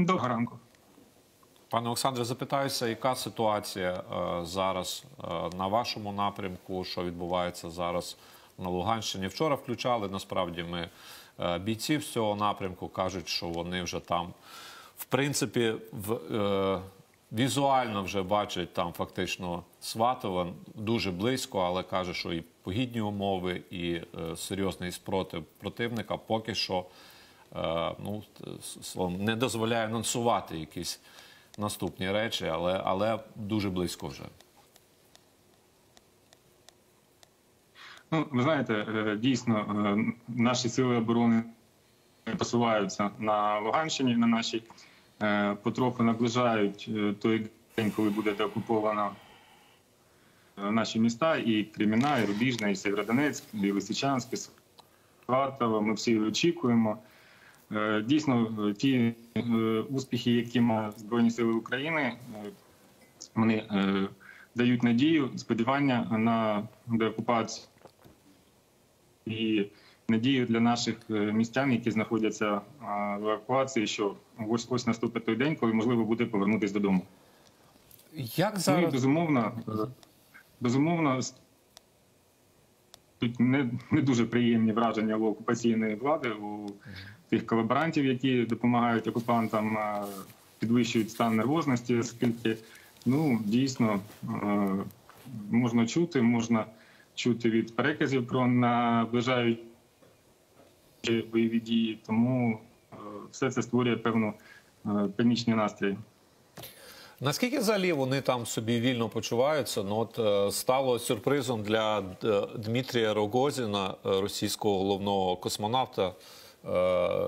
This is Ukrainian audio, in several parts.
Доброго ранку. Пане Олександре, запитаюся, яка ситуація е, зараз е, на вашому напрямку, що відбувається зараз на Луганщині? Вчора включали насправді ми е, бійців з цього напрямку, кажуть, що вони вже там, в принципі, в, е, візуально вже бачать там фактично Сватова дуже близько, але каже, що і погідні умови, і е, серйозний спротив противника поки що ну, словом, не дозволяє анонсувати якісь наступні речі, але, але дуже близько вже. Ну, ви знаєте, е, дійсно е, наші сили оборони посуваються на Луганщині, на нашій е, потроху наближають е, той день, коли буде деокуповано е, наші міста, і Креміна, і Рубіжна, і Сєвєродонецьк, і Лисичанськ, і Сватово. Ми всі очікуємо. Е, Дійсно, е, ті е, успіхи, які мають Збройні Сили України, вони дають надію, сподівання на деокупацію і надію для наших містян, які знаходяться в евакуації, що ось ось наступить той день, коли можливо буде повернутися додому. Як Ну і безумовно, е, безумовно, с- тут не, не дуже приємні враження у окупаційної влади, у тих колаборантів, які допомагають окупантам, підвищують стан нервозності, оскільки ну дійсно е, можна чути, можна чути від переказів про наближаючі бойові дії, тому е, все це створює певну е, панічний настрій. Наскільки взагалі вони там собі вільно почуваються? Ну от е, стало сюрпризом для е, Дмитрія Рогозіна, е, російського головного космонавта.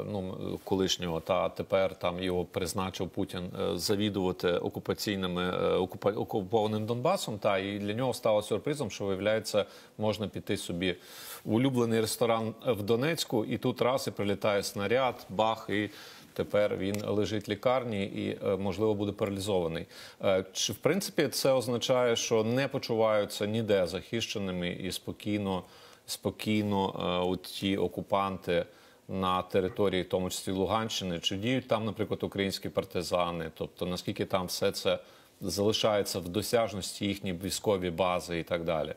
Ну, колишнього, та тепер там його призначив Путін завідувати окупаційними окупованим Донбасом. Та і для нього стало сюрпризом, що виявляється, можна піти собі в улюблений ресторан в Донецьку, і тут раз і прилітає снаряд, бах, і тепер він лежить в лікарні і е, можливо буде паралізований. Е, Чи в принципі це означає, що не почуваються ніде захищеними і спокійно, спокійно е, ті окупанти на території, в тому числі Луганщини, чи діють там, наприклад, українські партизани? Тобто наскільки там все це залишається в досяжності їхні військові бази і так далі?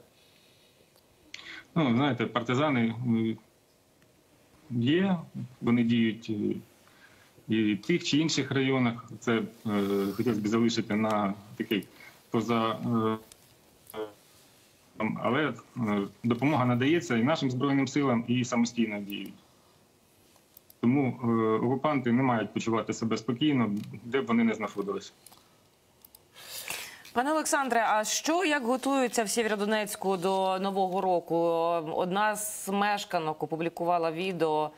Ну, знаєте, партизани є, вони діють і в тих чи інших районах. Це е, хотілося б залишити на такий поза. е, Але е, допомога надається і нашим Збройним силам, і самостійно діють. Тому е, окупанти не мають почувати себе спокійно, де б вони не знаходилися. Пане Олександре, а що як готуються в Сєвєродонецьку до нового року? Одна з мешканок опублікувала відео,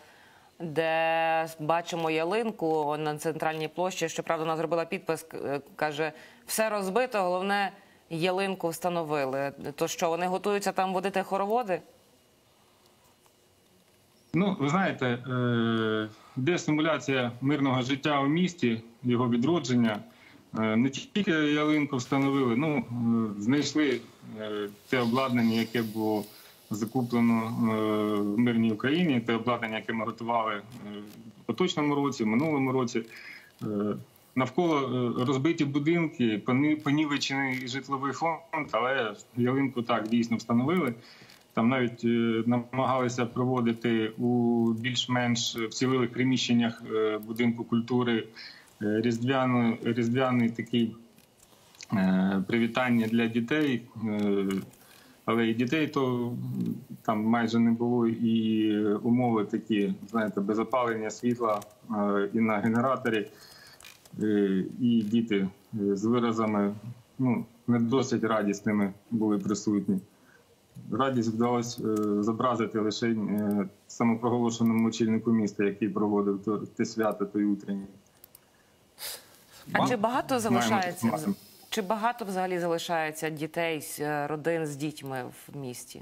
де бачимо ялинку на центральній площі. Щоправда, вона зробила підпис, каже: все розбито, головне ялинку встановили. То що вони готуються там водити хороводи? Ну, ви знаєте, е, йде симуляція мирного життя у місті, його відродження. Е, Не тільки ялинку встановили, ну е, знайшли те обладнання, яке було закуплено е, в мирній Україні, те обладнання, яке ми готували е, в поточному році, в минулому році. Е, Навколо розбиті будинки, понівечений житловий фонд, але ялинку так дійсно встановили. Там навіть намагалися проводити у більш-менш вцілілих приміщеннях будинку культури різдвяний, такий привітання для дітей. Але і дітей то там майже не було, і умови такі, знаєте, без опалення світла е, і на генераторі. Е, І діти е, з виразами ну, не досить радісними були присутні. Радість вдалося зобразити лише самопроголошеному очільнику міста, який проводив те свято той утренній. А чи багато залишається маємо. Чи багато взагалі залишається дітей, е, родин з дітьми в місті?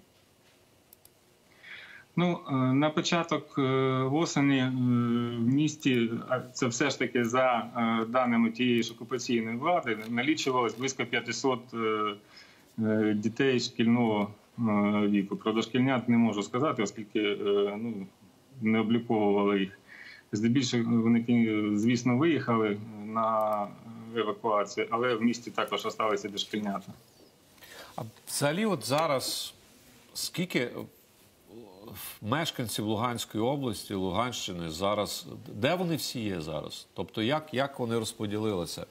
Ну, е, на початок е, осені в місті, це все ж таки за даними тієї ж окупаційної влади, налічувалось близько 500 е, е, дітей шкільного віку. Про дошкільнят не можу сказати, оскільки ну, не обліковували їх. Здебільшого вони, звісно, виїхали на евакуацію, але в місті також залишилися дошкільнята. А взагалі, от зараз скільки е, мешканців Луганської області, Луганщини зараз, де вони всі є зараз? Тобто, як, як вони розподілилися?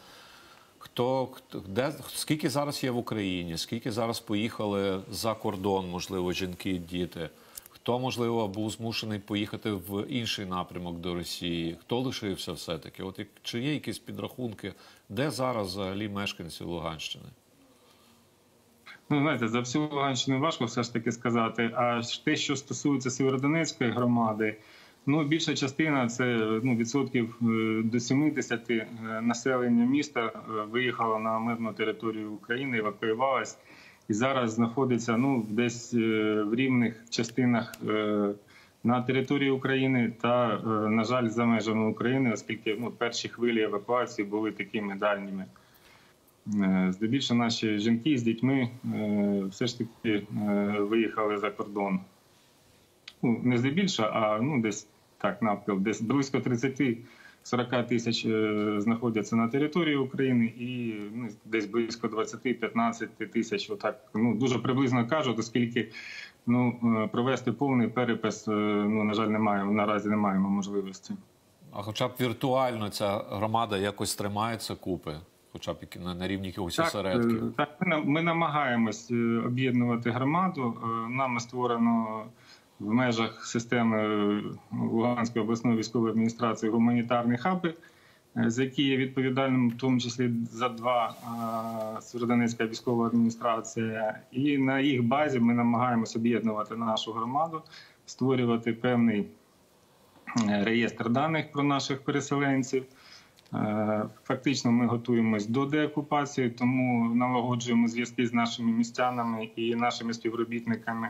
Хто де скільки зараз є в Україні? Скільки зараз поїхали за кордон, можливо, жінки, діти? Хто, можливо, був змушений поїхати в інший напрямок до Росії? Хто лишився все-таки? От чи є якісь підрахунки, де зараз взагалі мешканці Луганщини? Ну, знаєте, за всю Луганщину важко все ж таки сказати. А те, що стосується Сєвєродонецької громади, ну більша частина це ну, відсотків е, до 70 е, населення міста е, виїхало на мирну територію України, евакуювалось і зараз знаходиться ну десь е, в рівних частинах. е, На території України та, е, на жаль, за межами України, оскільки ну, перші хвилі евакуації були такими дальніми. Здебільшого наші жінки з дітьми все ж таки виїхали за кордон. Ну, не здебільшого, а ну, десь так, навпіл, десь близько 30-40 тисяч е, знаходяться на території України і ну, десь близько 20-15 тисяч, отак, ну, дуже приблизно кажуть, оскільки ну, е, провести повний перепис, е, ну, на жаль, не маємо, наразі не маємо можливості. А хоча б віртуально ця громада якось тримається купи, хоча б на, на рівні якихось осередків. е, Так, ми, ми намагаємось об'єднувати громаду. Нами створено в межах системи е, Луганської обласної військової адміністрації гуманітарні хаби, е, з які є відповідальним, в тому числі за два е, військова адміністрація. І на їх базі ми намагаємось об'єднувати нашу громаду, створювати певний реєстр даних про наших переселенців. Фактично, ми готуємось до деокупації, тому налагоджуємо зв'язки з нашими містянами і нашими співробітниками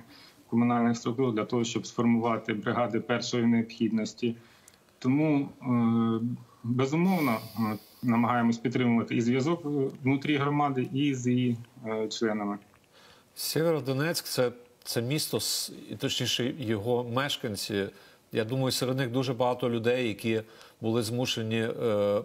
комунальних структур для того, щоб сформувати бригади першої необхідності. Тому е, безумовно намагаємось підтримувати і зв'язок внутрі громади, і з її е, членами. Сєвєродонецьк це, це місто, точніше, його мешканці. Я думаю, серед них дуже багато людей, які були змушені е,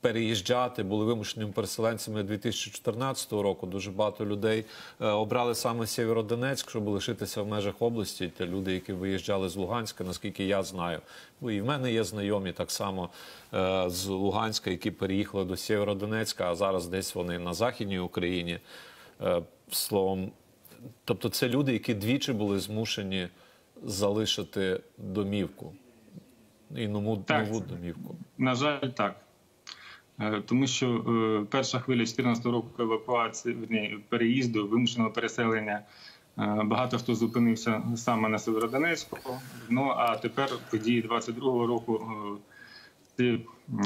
переїжджати, були вимушеними переселенцями 2014 року. Дуже багато людей е, обрали саме Сєвєродонецьк, щоб лишитися в межах області. Те люди, які виїжджали з Луганська, наскільки я знаю. Ну, І в мене є знайомі так само е, з Луганська, які переїхали до Сєвєродонецька, а зараз десь вони на Західній Україні. Е, Словом, тобто це люди, які двічі були змушені залишити домівку. І нову, Так. нову домівку. На жаль, так. Е, Тому що е, перша хвиля 2014 року евакуації вірні, переїзду, вимушеного переселення. е, Багато хто зупинився саме на Северодонецьку. Ну а тепер події 22-го року е, ці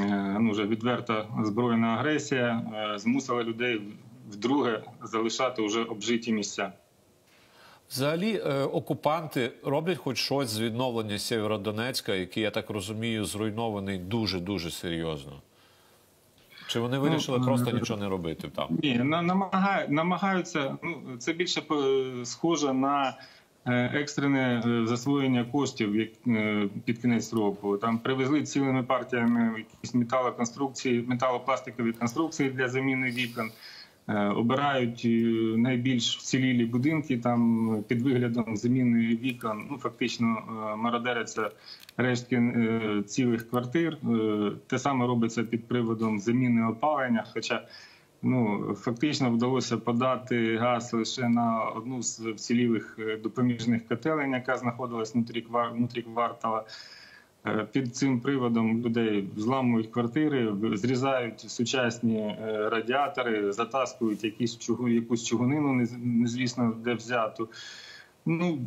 е, ну, вже відверта збройна агресія змусила людей вдруге залишати вже обжиті місця. Взагалі, окупанти роблять хоч щось з відновлення Сєвєродонецька, який, я так розумію, зруйнований дуже-дуже серйозно. Чи вони вирішили Ну, просто нічого не робити там? Ні, на- намагаю- намагаються. Ну це більше схоже на е, екстрене е, засвоєння коштів як, під кінець року. Там привезли цілими партіями якісь металоконструкції, металопластикові конструкції для заміни вікон. Е, Обирають е, найбільш вцілілі будинки там е, під виглядом заміни вікон. Ну фактично мародеряться рештки цілих квартир. Те саме робиться під приводом заміни опалення. Хоча ну фактично вдалося подати газ лише на одну з вцілілих допоміжних котелень, яка знаходилась внутрі квартала. Е, Під цим приводом людей зламують квартири, зрізають сучасні е, радіатори, затаскують якісь чугу, якусь чугунину, нез- незвісно де взяту. Ну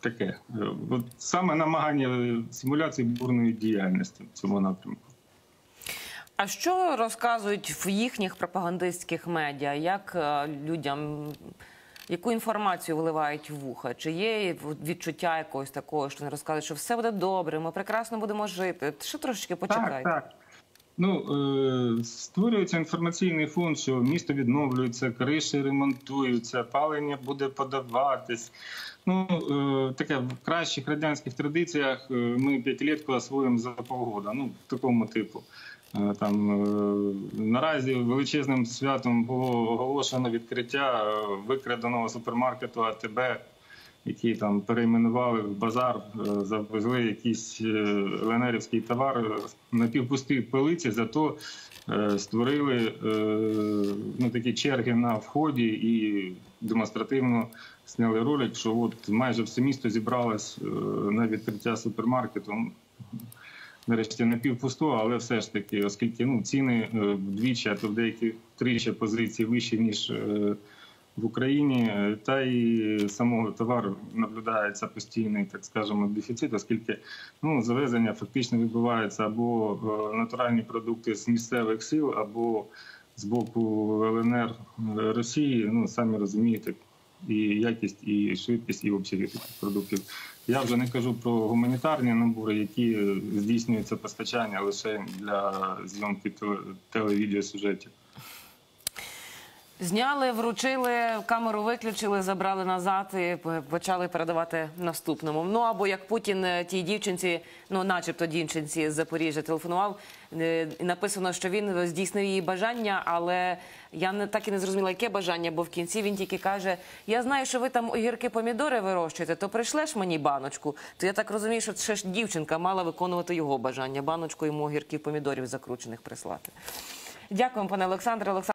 таке. Е, От саме намагання симуляції бурної діяльності в цьому напрямку. А що розказують в їхніх пропагандистських медіа? Як людям яку інформацію вливають в вуха? Чи є відчуття якогось такого, що вони розказують, що все буде добре, ми прекрасно будемо жити? Що трошечки почекайте? Так, так. Ну, е, створюється інформаційний фонд, що місто відновлюється, криші ремонтуються, палення буде подаватись. Ну, е, таке в кращих радянських традиціях е, ми п'ятилітку освоїмо за полгода. Ну, такому типу. Е, Там е, наразі величезним святом було оголошено відкриття е, викраденого супермаркету АТБ, який там перейменували в базар, завезли якийсь ленерівський товар на півпусті полиці, зато створили ну, такі черги на вході і демонстративно зняли ролик, що от майже все місто зібралось на відкриття супермаркету. Нарешті напівпусто, але все ж таки, оскільки ну, ціни е, вдвічі, а то в деяких тричі позицій вищі, ніж е, в Україні, е, та й самого товару наблюдається постійний, так скажемо, дефіцит, оскільки ну, завезення фактично відбувається або натуральні продукти з місцевих сил, або з боку ЛНР Росії. Ну, самі розумієте, і якість, і швидкість, і обсяги таких продуктів. Я вже не кажу про гуманітарні набори, які здійснюються постачання лише для зйомки теле- телевідеосюжетів. Зняли, вручили, камеру виключили, забрали назад і почали передавати наступному. Ну або як Путін е, тій дівчинці, ну начебто дівчинці з Запоріжжя телефонував. е, Написано, що він здійснив її бажання, але я так і не зрозуміла, яке бажання, бо в кінці він тільки каже: Я знаю, що ви там огірки помідори вирощуєте, то прийшлеш мені баночку. То я так розумію, що ще ж дівчинка мала виконувати його бажання, баночку йому огірків помідорів закручених прислати. Дякуємо, пане Олександре. Олександр.